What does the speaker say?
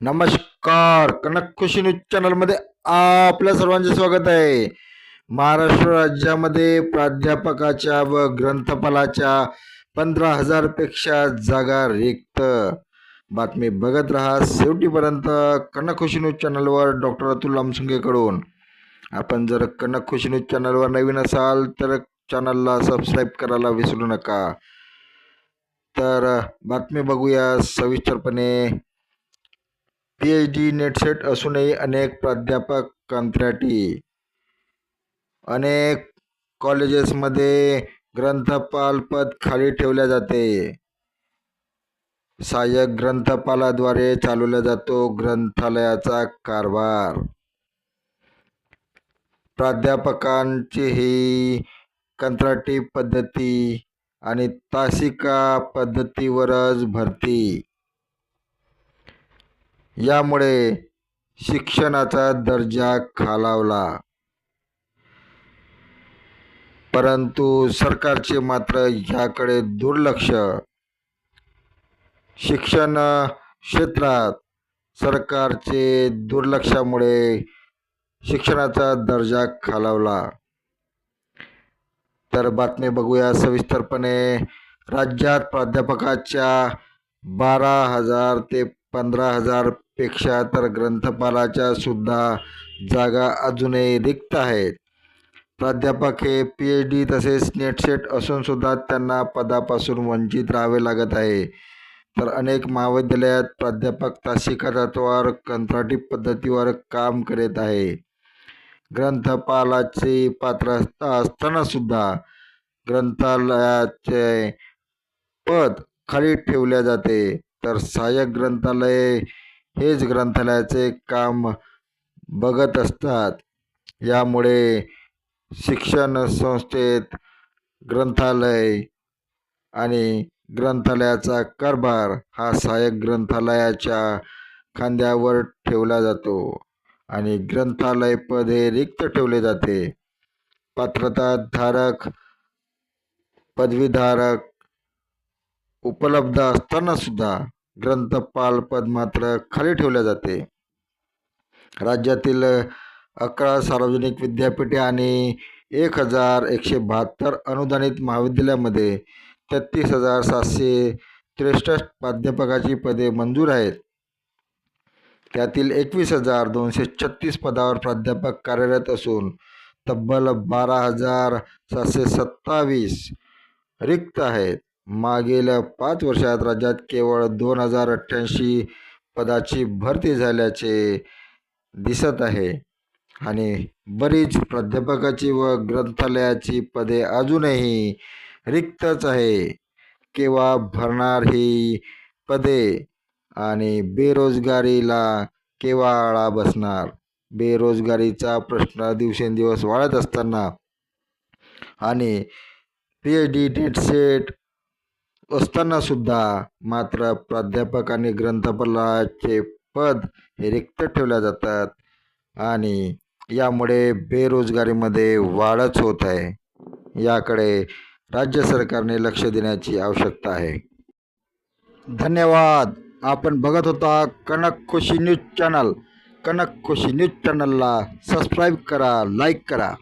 नमस्कार. कनक खुशी न्यूज चॅनलमध्ये आपल्या सर्वांचे स्वागत आहे. महाराष्ट्र राज्यामध्ये प्राध्यापकाच्या व ग्रंथपालाच्या पंधरा हजारपेक्षा जागा रिक्त. बातमी बघत राहा. शेवटीपर्यंत कनक खुशी न्यूज चॅनलवर डॉक्टर अतुल लामसुंगेकडून आपण जर कनक खुशी न्यूज चॅनलवर नवीन असाल तर चॅनलला सबस्क्राईब करायला विसरू नका. तर बातमी बघूया सविस्तरपणे. पी एच डी नेटसेट असूनही अनेक प्राध्यापक कंत्राटी अनेक कॉलेजेसमध्ये ग्रंथपालपद खाली ठेवल्या जाते. सहाय्यक ग्रंथपालाद्वारे चालवला जातो ग्रंथालयाचा कारभार. प्राध्यापकांची ही कंत्राटी पद्धती आणि तासिका पद्धतीवरच भरती. यामुळे शिक्षणाचा दर्जा खालावला. परंतु सरकारचे मात्र ह्याकडे दुर्लक्ष. शिक्षण क्षेत्रात सरकारचे दुर्लक्षामुळे शिक्षणाचा दर्जा खालावला. तर बातमी बघूया सविस्तरपणे. राज्यात प्राध्यापकाच्या बारा हजार ते पंधरा हजार पेक्षा तर ग्रंथपालाच्या सुद्धा जागा अजूनही रिक्त आहेत. प्राध्यापक हे पी एच डी तसेच नेटसेट असूनसुद्धा त्यांना पदापासून वंचित राहावे लागत आहे. तर अनेक महाविद्यालयात प्राध्यापक तासिका तत्वावर कंत्राटी पद्धतीवर काम करीत आहे. ग्रंथपालाची पात्रता असतानासुद्धा ग्रंथालयाचे पद खाली ठेवले जाते. तर सहाय्यक ग्रंथालय हेच ग्रंथालयाचे काम बघत असतात. यामुळे शिक्षण संस्थेत ग्रंथालय आणि ग्रंथालयाचा कारभार हा सहाय्यक ग्रंथालयाच्या खांद्यावर ठेवला जातो आणि ग्रंथालय पद हे रिक्त ठेवले जाते. पात्रताधारक पदवीधारक उपलब्ध असताना सुद्धा ग्रंथपाल पद मात्र खाली ठेवले जाते. राज्यातील अकरा सार्वजनिक विद्यापीठे आणि एक हजार एकशे बहात्तर अनुदानित महाविद्यालयामध्ये तेहतीस हजार सातशे त्रेसष्ट प्राध्यापकाची पदे मंजूर आहेत. त्यातील एकवीस हजार दोनशे छत्तीस पदावर प्राध्यापक कार्यरत असून तब्बल बारा हजार सातशे सत्तावीस रिक्त आहेत. मागील पाच वर्षात राज्यात केवळ दोन हजार अठ्ठ्याऐंशी पदाची भरती झाल्याचे दिसत आहे. आणि बरीच प्राध्यापकाची व ग्रंथालयाची पदे अजूनही रिक्तच आहे. केव्हा भरणार ही पदे? आणि बेरोजगारीला केव्हा आळा बसणार? बेरोजगारीचा प्रश्न दिवसेंदिवस वाढत असताना. आणि P H D date set असतानासुद्धा मात्र प्राध्यापक आणि ग्रंथपालाचे पद हे रिक्त ठेवल्या जातात आणि यामुळे बेरोजगारीमध्ये वाढच होत आहे. याकडे राज्य सरकारने लक्ष देण्याची आवश्यकता आहे. धन्यवाद. आपण बघत होता Kanak Khushi news channel. Kanak Khushi news चॅनलला सबस्क्राईब करा लाईक करा.